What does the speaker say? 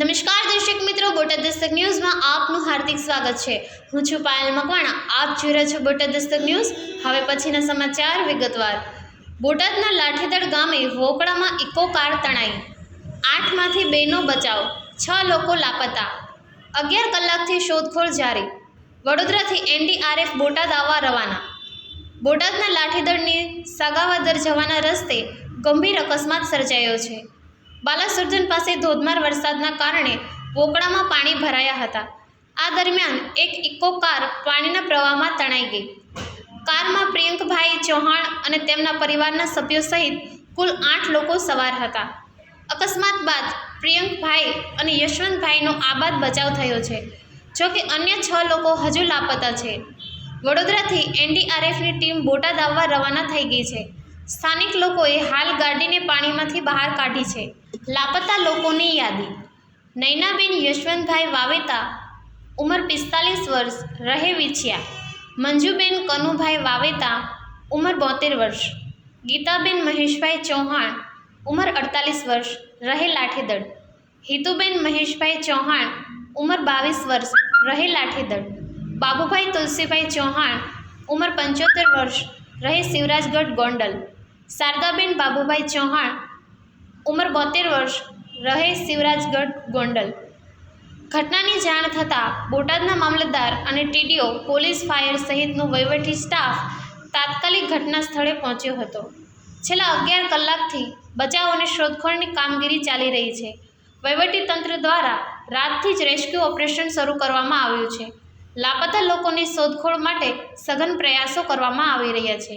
નમસ્કાર દર્શક મિત્રો, બોટાદ દસ્તક ન્યૂઝમાં આપનું હાર્દિક સ્વાગત છે. હું છું પાયલ મકવાણા, આપ જોઈ રહ્યા છો બોટાદ દસ્તક ન્યૂઝ. હવે પછીના સમાચાર વિગતવાર. બોટાદના લાઠીદળ ગામે વોકળામાં ઇકો કાર તણાઈ. આઠમાંથી બેનો બચાવ, છ લોકો લાપતા. અગિયાર કલાકથી શોધખોળ જારી. વડોદરાથી એનડીઆરએફ બોટાદ આવવા રવાના. બોટાદના લાઠીદળની સાગાવાદર જવાના રસ્તે ગંભીર અકસ્માત સર્જાયો છે. બાલાસુરજન પાસે ધોધમાર વરસાદના કારણે વોકળામાં પાણી ભરાયા હતા. આ દરમિયાન એક ઇકો કાર પાણીના પ્રવાહમાં તણાઈ ગઈ. કારમાં પ્રિયંકભાઈ ચૌહાણ અને તેમના પરિવારના સભ્યો સહિત કુલ આઠ લોકો સવાર હતા. અકસ્માત બાદ પ્રિયંકભાઈ અને યશવંતભાઈનો આબાદ બચાવ થયો છે જોકે અન્ય છ લોકો હજુ લાપતા છે. વડોદરાથી એનડીઆરએફની ટીમ બોટાદ આવવા રવાના થઈ ગઈ છે. સ્થાનિક લોકોએ હાલ ગાડીને પાણીમાંથી બહાર કાઢી છે. લાપતા લોકોની યાદી. નૈનાબેન યશવંતભાઈ વાવેતા ઉંમર પિસ્તાલીસ વર્ષ, રહે વિછિયા. મંજુબેન કનુભાઈ વાવેતા ઉંમર બોતેર વર્ષ. ગીતાબેન મહેશભાઈ ચૌહાણ, ઉંમર અડતાલીસ વર્ષ, રહે લાઠીદળ હિતુબેન મહેશભાઈ ચૌહાણ, ઉંમર બાવીસ વર્ષ, રહે લાઠીદળ બાબુભાઈ તુલસીભાઈ ચૌહાણ, ઉંમર પંચોતેર વર્ષ, રહે શિવરાજગઢ ગોંડલ. શારદાબેન બાબુભાઈ ચૌહાણ, ઉંમર બોતેર વર્ષ, રહે શિવરાજગઢ ગોંડલ. ઘટનાની જાણ થતાં બોટાદના મામલતદાર અને ટીડીઓ, પોલીસ, ફાયર સહિતનો વહીવટી સ્ટાફ તાત્કાલિક ઘટના સ્થળે પહોંચ્યો હતો. છેલ્લા અગિયાર કલાકથી બચાવ અને શોધખોળની કામગીરી ચાલી રહી છે. વહીવટી તંત્ર દ્વારા રાતથી જ રેસ્ક્યુ ઓપરેશન શરૂ કરવામાં આવ્યું છે. લાપતા લોકોની શોધખોળ માટે સઘન પ્રયાસો કરવામાં આવી રહ્યા છે.